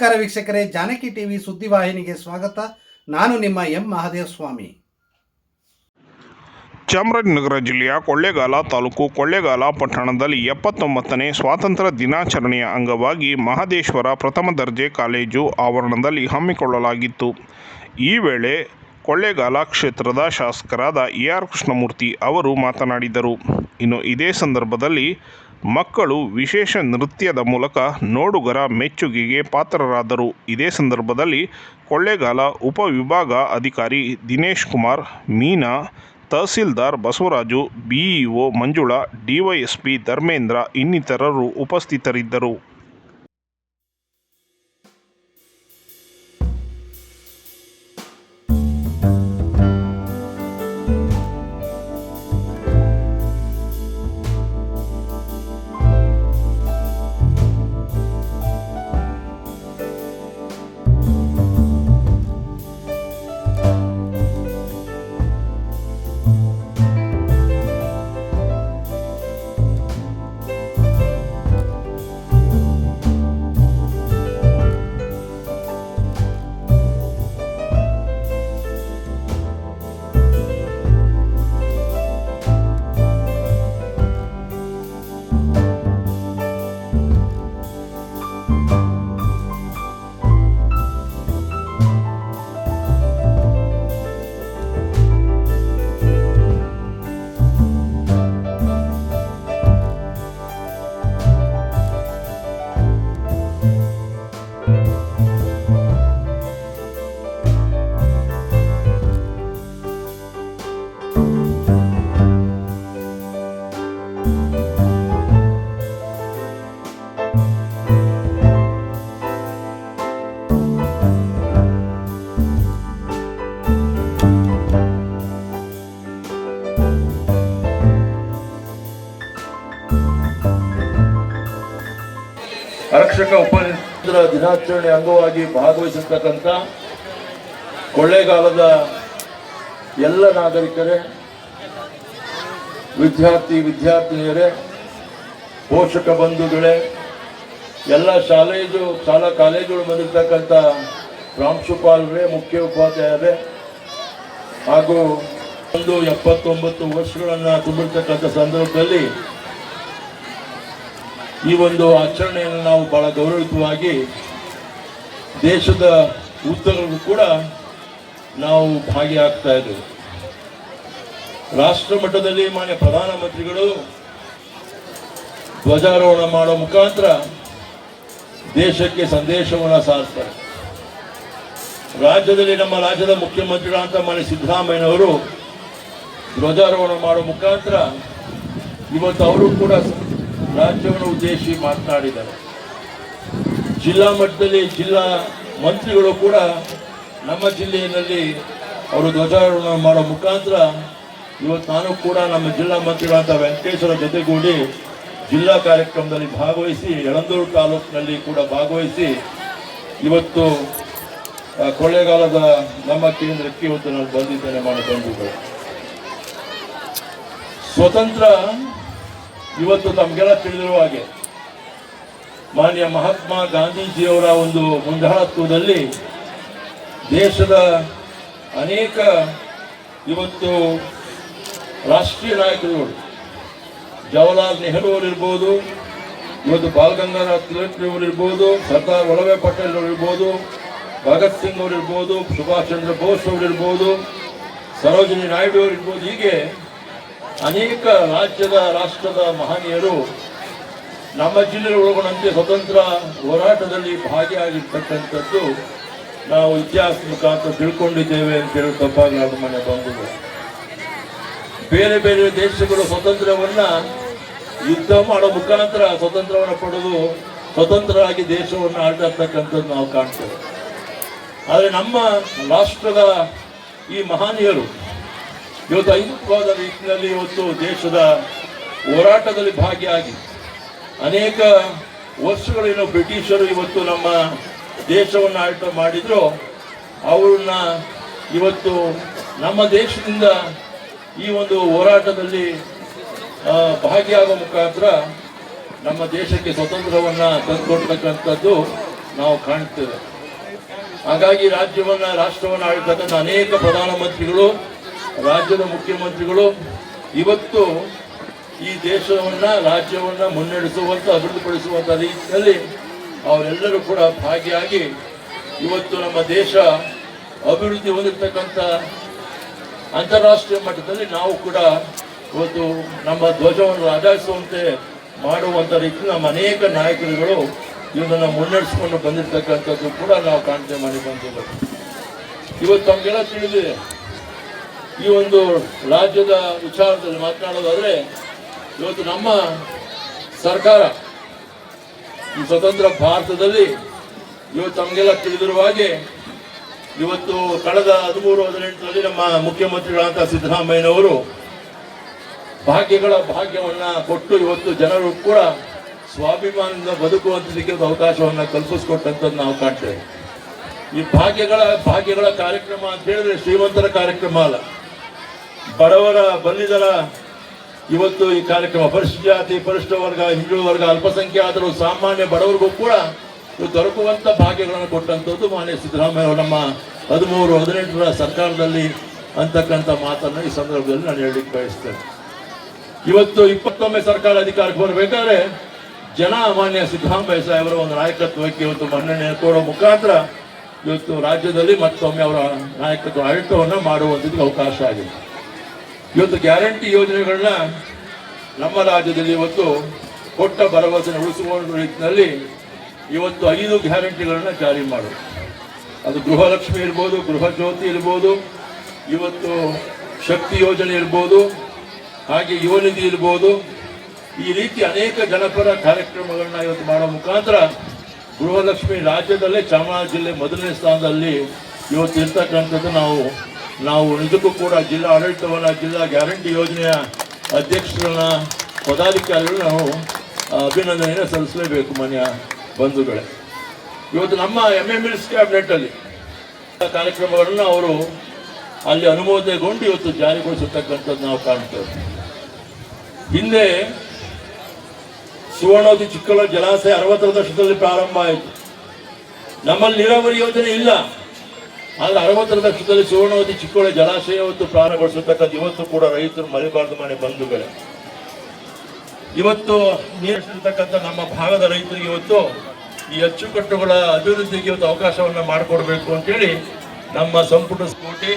ನಮಸ್ಕಾರ ವೀಕ್ಷಕರೇ, ಜಾನಕಿ ಟಿವಿ ಸುದ್ದಿವಾಹಿನಿಗೆ ಸ್ವಾಗತ. ನಾನು ನಿಮ್ಮ ಎಂ ಮಹಾದೇವ ಸ್ವಾಮಿ ಚಾಮರಾಜನಗರ ಜಿಲ್ಲೆಯ ಕೊಳ್ಳೇಗಾಲ ತಾಲೂಕು ಕೊಳ್ಳೇಗಾಲ ಪಟ್ಟಣದಲ್ಲಿ ಎಪ್ಪತ್ತೊಂಬತ್ತನೇ ಸ್ವಾತಂತ್ರ್ಯ ದಿನಾಚರಣೆಯ ಅಂಗವಾಗಿ ಮಹದೇಶ್ವರ ಪ್ರಥಮ ದರ್ಜೆ ಕಾಲೇಜು ಆವರಣದಲ್ಲಿ ಹಮ್ಮಿಕೊಳ್ಳಲಾಗಿತ್ತು. ಈ ವೇಳೆ ಕೊಳ್ಳೇಗಾಲ ಕ್ಷೇತ್ರದ ಶಾಸಕರಾದ ಎ ಆರ್ ಕೃಷ್ಣಮೂರ್ತಿ ಅವರು ಮಾತನಾಡಿದರು. ಇನ್ನು ಇದೇ ಸಂದರ್ಭದಲ್ಲಿ ಮಕ್ಕಳು ವಿಶೇಷ ನೃತ್ಯದ ಮೂಲಕ ನೋಡುಗರ ಮೆಚ್ಚುಗೆಗೆ ಪಾತ್ರರಾದರು. ಇದೇ ಸಂದರ್ಭದಲ್ಲಿ ಕೊಳ್ಳೇಗಾಲ ಉಪವಿಭಾಗ ಅಧಿಕಾರಿ ದಿನೇಶ್ ಕುಮಾರ್, ಮೀನಾ, ತಹಸೀಲ್ದಾರ್ ಬಸವರಾಜು, ಬಿಇಒ ಮಂಜುಳಾ, ಡಿವೈಎಸ್ಪಿ ಧರ್ಮೇಂದ್ರ ಇನ್ನಿತರರು ಉಪಸ್ಥಿತರಿದ್ದರು. ಆರಕ್ಷಕ ಉಪ ದಿನಾಚರಣೆ ಅಂಗವಾಗಿ ಭಾಗವಹಿಸಿರ್ತಕ್ಕಂಥ ಕೊಳ್ಳೇಗಾಲದ ಎಲ್ಲ ನಾಗರಿಕರೇ, ವಿದ್ಯಾರ್ಥಿ, ವಿದ್ಯಾರ್ಥಿನಿಯರೇ, ಪೋಷಕ ಬಂಧುಗಳೇ, ಎಲ್ಲ ಶಾಲೆಯು, ಶಾಲಾ ಕಾಲೇಜುಗಳು ಬಂದಿರತಕ್ಕಂಥ ಪ್ರಾಂಶುಪಾಲರೇ ಮುಖ್ಯ ಉಪಾಧ್ಯಾಯರೇ ಹಾಗೂ ಒಂದು ಎಪ್ಪತ್ತೊಂಬತ್ತು ವರ್ಷಗಳನ್ನು ತುಂಬಿರ್ತಕ್ಕಂಥ ಸಂದರ್ಭದಲ್ಲಿ ಈ ಒಂದು ಆಚರಣೆಯನ್ನು ನಾವು ಬಹಳ ಗೌರವಯುತವಾಗಿ ದೇಶದ ಉದ್ದಗಳಿಗೂ ಕೂಡ ನಾವು ಭಾಗಿಯಾಗ್ತಾ ಇದ್ದೇವೆ. ರಾಷ್ಟ್ರ ಮಟ್ಟದಲ್ಲಿ ಮಾನ್ಯ ಪ್ರಧಾನಮಂತ್ರಿಗಳು ಧ್ವಜಾರೋಹಣ ಮಾಡೋ ಮುಖಾಂತರ ದೇಶಕ್ಕೆ ಸಂದೇಶವನ್ನು ಸಾರ್ತಾರೆ ರಾಜ್ಯದಲ್ಲಿ ನಮ್ಮ ರಾಜ್ಯದ ಮುಖ್ಯಮಂತ್ರಿಗಳಂತ ಮಾನ್ಯ ಸಿದ್ದರಾಮಯ್ಯನವರು ಧ್ವಜಾರೋಹಣ ಮಾಡೋ ಮುಖಾಂತರ ಇವತ್ತು ಅವರು ಕೂಡ ರಾಜ್ಯವನ್ನು ಉದ್ದೇಶಿ ಮಾತನಾಡಿದ್ದಾರೆ. ಜಿಲ್ಲಾ ಮಟ್ಟದಲ್ಲಿ ಜಿಲ್ಲಾ ಮಂತ್ರಿಗಳು ಕೂಡ ನಮ್ಮ ಜಿಲ್ಲೆಯಲ್ಲಿ ಅವರು ಧ್ವಜಾರೋಹಣ ಮಾಡೋ ಮುಖಾಂತರ ಇವತ್ತು ನಾನು ಕೂಡ ನಮ್ಮ ಜಿಲ್ಲಾ ಮಂತ್ರಿಗಳಾದ ವೆಂಕಟೇಶ್ವರ ಜೊತೆಗೂಡಿ ಜಿಲ್ಲಾ ಕಾರ್ಯಕ್ರಮದಲ್ಲಿ ಭಾಗವಹಿಸಿ ಯಳಂದೂರು ತಾಲೂಕಿನಲ್ಲಿ ಕೂಡ ಭಾಗವಹಿಸಿ ಇವತ್ತು ಕೊಳ್ಳೇಗಾಲದ ನಮ್ಮ ಕೇಂದ್ರಕ್ಕೆ ಇವತ್ತು ನಾನು ಬಂದಿದ್ದೇನೆ ಮಾಡಿ ಬಂಧುಗಳು. ಸ್ವತಂತ್ರ ಇವತ್ತು ತಮಗೆಲ್ಲ ತಿಳಿದಿರುವ ಹಾಗೆ ಮಾನ್ಯ ಮಹಾತ್ಮ ಗಾಂಧೀಜಿಯವರ ಒಂದು ಮುಂದಾಳತ್ವದಲ್ಲಿ ದೇಶದ ಅನೇಕ ಇವತ್ತು ರಾಷ್ಟ್ರೀಯ ನಾಯಕರುಗಳು, ಜವಾಹರ್ಲಾಲ್ ನೆಹರು ಅವರಿರ್ಬೋದು, ಇವತ್ತು ಬಾಲ್ ಗಂಗಾಧರ ತಿಲಕ್ ಅವರಿರ್ಬೋದು, ಸರ್ದಾರ್ ವಲ್ಲಭಾಯ್ ಪಟೇಲ್ ಅವರಿರ್ಬೋದು, ಭಗತ್ ಸಿಂಗ್ ಅವರಿರ್ಬೋದು, ಸುಭಾಷ್ ಚಂದ್ರ ಬೋಸ್ ಅವರಿರ್ಬೋದು, ಸರೋಜಿನಿ ನಾಯ್ಡು ಅವರಿರ್ಬೋದು, ಹೀಗೆ ಅನೇಕ ರಾಜ್ಯದ, ರಾಷ್ಟ್ರದ ಮಹನೀಯರು ನಮ್ಮ ಜಿಲ್ಲೆ ಒಳಗೊಂಡಂತೆ ಸ್ವತಂತ್ರ ಹೋರಾಟದಲ್ಲಿ ಭಾಗಿಯಾಗಿರ್ತಕ್ಕಂಥದ್ದು ನಾವು ಇತಿಹಾಸ ಮುಖಾಂತರ ತಿಳ್ಕೊಂಡಿದ್ದೇವೆ ಅಂತ ಹೇಳಿ ತಪ್ಪಾಗಲಾರ್ದು ಮನೆ ಬಂಧುಗಳು ಬೇರೆ ಬೇರೆ ದೇಶಗಳು ಸ್ವತಂತ್ರವನ್ನ ಯುದ್ಧ ಮಾಡೋ ಮುಖಾಂತರ ಸ್ವತಂತ್ರವನ್ನು ಪಡೆದು ಸ್ವತಂತ್ರವಾಗಿ ದೇಶವನ್ನು ಆಟಾಡ್ತಕ್ಕಂಥದ್ದು ನಾವು ಕಾಣ್ತೇವೆ. ಆದರೆ ನಮ್ಮ ರಾಷ್ಟ್ರದ ಈ ಮಹನೀಯರು ಇವತ್ತು ಐದವಾದ ರೀತಿಯಲ್ಲಿ ಇವತ್ತು ದೇಶದ ಹೋರಾಟದಲ್ಲಿ ಭಾಗಿಯಾಗಿ ಅನೇಕ ವರ್ಷಗಳೇನು ಬ್ರಿಟಿಷರು ಇವತ್ತು ನಮ್ಮ ದೇಶವನ್ನು ಆಳ್ವ ಮಾಡಿದ್ರು. ಅವ್ರನ್ನ ಇವತ್ತು ನಮ್ಮ ದೇಶದಿಂದ ಈ ಒಂದು ಹೋರಾಟದಲ್ಲಿ ಭಾಗಿಯಾಗುವ ಮುಖಾಂತರ ನಮ್ಮ ದೇಶಕ್ಕೆ ಸ್ವತಂತ್ರವನ್ನ ತಂದುಕೊಡ್ತಕ್ಕಂಥದ್ದು ನಾವು ಕಾಣ್ತೇವೆ. ಹಾಗಾಗಿ ರಾಜ್ಯವನ್ನ, ರಾಷ್ಟ್ರವನ್ನು ಆಳ್ತಕ್ಕಂಥ ಅನೇಕ ಪ್ರಧಾನಮಂತ್ರಿಗಳು ರಾಜ್ಯದ ಮುಖ್ಯಮಂತ್ರಿಗಳು ಇವತ್ತು ಈ ದೇಶವನ್ನ, ರಾಜ್ಯವನ್ನ ಮುನ್ನಡೆಸುವಂತ, ಅಭಿವೃದ್ಧಿಪಡಿಸುವಂತ ರೀತಿಯಲ್ಲಿ ಅವರೆಲ್ಲರೂ ಕೂಡ ಭಾಗಿಯಾಗಿ ಇವತ್ತು ನಮ್ಮ ದೇಶ ಅಭಿವೃದ್ಧಿ ಹೊಂದಿರ್ತಕ್ಕಂಥ ಅಂತಾರಾಷ್ಟ್ರೀಯ ಮಟ್ಟದಲ್ಲಿ ನಾವು ಕೂಡ ಇವತ್ತು ನಮ್ಮ ಧ್ವಜವನ್ನು ರಾಜಾಯಿಸುವಂತೆ ಮಾಡುವಂಥ ರೀತಿ ನಮ್ಮ ಅನೇಕ ನಾಯಕರುಗಳು ಇವನ್ನ ಮುನ್ನಡೆಸಿಕೊಂಡು ಬಂದಿರತಕ್ಕಂಥದ್ದು ಕೂಡ ನಾವು ಕಾಣ್ತೇವೆ ಮಾಡಿ ಬಂದಿಲ್ಲ ಇವತ್ತು ನಮಗೆಲ್ಲ ತಿಳಿದಿದೆ. ಈ ಒಂದು ರಾಜ್ಯದ ವಿಚಾರದಲ್ಲಿ ಮಾತನಾಡೋದಾದ್ರೆ, ಇವತ್ತು ನಮ್ಮ ಸರ್ಕಾರ, ಈ ಸ್ವತಂತ್ರ ಭಾರತದಲ್ಲಿ ಇವತ್ತು ನಮಗೆಲ್ಲ ತಿಳಿದಿರುವ ಹಾಗೆ, ಇವತ್ತು ಕಳೆದ ಹದಿಮೂರು, ಹದಿನೆಂಟರಲ್ಲಿ ನಮ್ಮ ಮುಖ್ಯಮಂತ್ರಿಗಳಾದಂಥ ಸಿದ್ದರಾಮಯ್ಯನವರು ಭಾಗ್ಯಗಳ ಭಾಗ್ಯವನ್ನ ಕೊಟ್ಟು ಇವತ್ತು ಜನರು ಕೂಡ ಸ್ವಾಭಿಮಾನದಿಂದ ಬದುಕುವಂತದಕ್ಕೆ ಒಂದು ಅವಕಾಶವನ್ನ ಕಲ್ಪಿಸ್ಕೊಟ್ಟಂಥದ್ದು ನಾವು ಕಾಣ್ತೇವೆ. ಈ ಭಾಗ್ಯಗಳ ಭಾಗ್ಯಗಳ ಕಾರ್ಯಕ್ರಮ ಅಂತ ಹೇಳಿದ್ರೆ ಶ್ರೀಮಂತರ ಕಾರ್ಯಕ್ರಮ ಅಲ್ಲ. ಬಡವರ ಬಂದಿದರ ಇವತ್ತು ಈ ಕಾರ್ಯಕ್ರಮ. ಪರಿಶಿಷ್ಟ ಜಾತಿ ಪರಿಶಿಷ್ಟ ವರ್ಗ, ಹಿಂದುಳಿದ ವರ್ಗ, ಅಲ್ಪಸಂಖ್ಯಾತರು, ಸಾಮಾನ್ಯ ಬಡವರಿಗೂ ಕೂಡ ದೊರಕುವಂತ ಭಾಗ್ಯಗಳನ್ನು ಕೊಟ್ಟಂಥದ್ದು ಮಾನ್ಯ ಸಿದ್ದರಾಮಯ್ಯ ನಮ್ಮ ಹದಿಮೂರು, ಹದಿನೆಂಟರ ಸರ್ಕಾರದಲ್ಲಿ ಅಂತಕ್ಕಂಥ ಮಾತನ್ನು ಈ ಸಂದರ್ಭದಲ್ಲಿ ನಾನು ಹೇಳಲಿಕ್ಕೆ ಬಯಸ್ತೇನೆ. ಇವತ್ತು ಇಪ್ಪತ್ತೊಮ್ಮೆ ಸರ್ಕಾರ ಅಧಿಕಾರಕ್ಕೆ ಬರಬೇಕಾದ್ರೆ ಜನ ಮಾನ್ಯ ಸಿದ್ದರಾಮಯ್ಯ ಸಾಹೇಬರ ಒಂದು ನಾಯಕತ್ವಕ್ಕೆ ಇವತ್ತು ಮನ್ನಣೆ ಕೊಡೋ ಮುಖಾಂತರ ಇವತ್ತು ರಾಜ್ಯದಲ್ಲಿ ಮತ್ತೊಮ್ಮೆ ಅವರ ನಾಯಕತ್ವ ಆಡಳಿತವನ್ನು ಮಾಡುವಂಥದ್ದು ಅವಕಾಶ ಆಗಿದೆ. ಇವತ್ತು ಗ್ಯಾರಂಟಿ ಯೋಜನೆಗಳನ್ನ ನಮ್ಮ ರಾಜ್ಯದಲ್ಲಿ ಇವತ್ತು ಕೊಟ್ಟ ಭರವಸೆ ಉಳಿಸುವ ನಿಟ್ಟಿನಲ್ಲಿ ಇವತ್ತು ಐದು ಗ್ಯಾರಂಟಿಗಳನ್ನ ಜಾರಿ ಮಾಡು ಅದು ಗೃಹಲಕ್ಷ್ಮಿ ಇರ್ಬೋದು, ಗೃಹ ಜ್ಯೋತಿ ಇರ್ಬೋದು, ಇವತ್ತು ಶಕ್ತಿ ಯೋಜನೆ ಇರ್ಬೋದು, ಹಾಗೆ ಯುವ ನಿಧಿ ಇರ್ಬೋದು. ಈ ರೀತಿ ಅನೇಕ ಜನಪರ ಕಾರ್ಯಕ್ರಮಗಳನ್ನ ಇವತ್ತು ಮಾಡೋ ಮುಖಾಂತರ ಗೃಹಲಕ್ಷ್ಮಿ ರಾಜ್ಯದಲ್ಲೇ ಚಾಮರಾಜ ಜಿಲ್ಲೆ ಮೊದಲನೇ ಸ್ಥಾನದಲ್ಲಿ ಇವತ್ತು ಇರ್ತಕ್ಕಂಥದ್ದು ನಾವು ನಾವು ನಿಜಕ್ಕೂ ಕೂಡ ಜಿಲ್ಲಾ ಆಡಳಿತವನ್ನ, ಜಿಲ್ಲಾ ಗ್ಯಾರಂಟಿ ಯೋಜನೆಯ ಅಧ್ಯಕ್ಷರನ್ನ ಪದಾಧಿಕಾರಿಗಳು ನಾವು ಅಭಿನಂದನೆಯನ್ನು ಸಲ್ಲಿಸಲೇಬೇಕು ಮನೆಯ ಬಂಧುಗಳೇ. ಇವತ್ತು ನಮ್ಮ ಎಂ ಎಂ ಎಲ್ಸ್ ಕ್ಯಾಬಿನೆಟ್ಟಲ್ಲಿ ಕಾರ್ಯಕ್ರಮಗಳನ್ನು ಅವರು ಅಲ್ಲಿ ಅನುಮೋದನೆಗೊಂಡು ಇವತ್ತು ಜಾರಿಗೊಳಿಸತಕ್ಕಂಥದ್ದು ನಾವು ಕಾಣ್ತೇವೆ. ಹಿಂದೆ ಸುವರ್ಣೋದಿ ಚಿಕ್ಕಲ ಜಲಾಶಯ ಅರವತ್ತರ ದಶಕದಲ್ಲಿ ಪ್ರಾರಂಭ ಆಯಿತು. ನಮ್ಮಲ್ಲಿ ನೀರಾವರಿ ಯೋಜನೆ ಇಲ್ಲ. ಆದ್ರೆ ಅರವತ್ತರ ದಶಕದಲ್ಲಿ ಸುವರ್ಣವತಿ ಚಿಕ್ಕೋಳೆ ಜಲಾಶಯವತ್ತು ಪ್ರಾರಂಭಗೊಳಿಸತಕ್ಕಂಥ ಇವತ್ತು ಕೂಡ ರೈತರು ಮರಿಬಾರ್ದು ಮನೆ ಬಂಧುಗಳೇ ಇವತ್ತು ನೀರಿರ್ತಕ್ಕಂಥ ನಮ್ಮ ಭಾಗದ ರೈತರಿಗೆ ಇವತ್ತು ಈ ಅಚ್ಚುಕಟ್ಟುಗಳ ಅಭಿವೃದ್ಧಿಗೆ ಇವತ್ತು ಅವಕಾಶವನ್ನ ಮಾಡಿಕೊಡ್ಬೇಕು ಅಂತೇಳಿ ನಮ್ಮ ಸಂಪುಟ ಕೋಟಿ